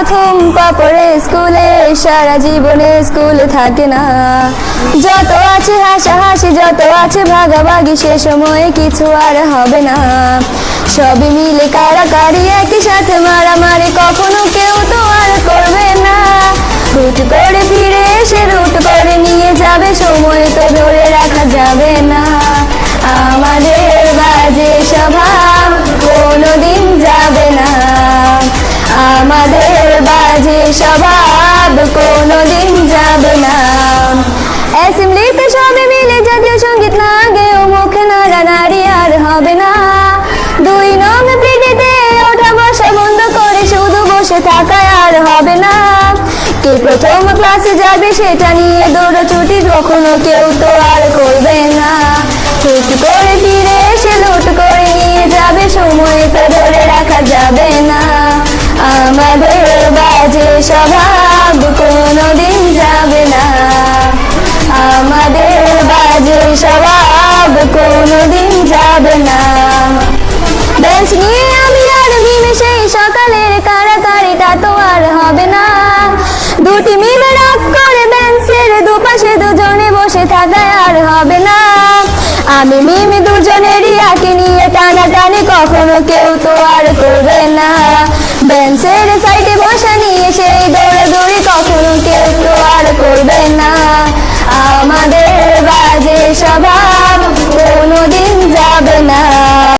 প্রথম পাপড়ে স্কুলে সারা জীবনে স্কুল থাকে না। যত আছে হাসা হাসি যত আছে ভাগাভাগি, সে সময়ে কিছু আর হবে না। সবই মিলে কারাকারি, একই সাথে মারামারি, কখনো কেউ স্বভাব কোনোদিন যাবে না। অ্যাসেম্বলিতে সবে মিলে জাতীয় সংগীত না গেও মুখে নাড়ানাড়ি আর হবে না। দুই নং পিটিতে ওঠা বসা বন্ধ করে শুধু বসে থাকা আর হবে না। কে প্রথম ক্লাসে যাবে সেটা নিয়ে দৌড়াছুটি কখনো কেউ তো আর করবে না। স্বভাব কোনোদিন যাবে না। আমাদের বাজে স্বভাব কোনোদিন যাবে না। বেঞ্চ নিয়ে আমি আর ভীমে সেই সকালের কারাকারিটা তো আর হবে না। দুটি মিলে রাগ করে বেঞ্চের দুপাশে দুজনে বসে থাকায় আর হবে না। আমি মিমি দুজনেরই আঁকে নিয়ে টানাটানি কখনো কেউ তো আর করবে না। বাজে সবাই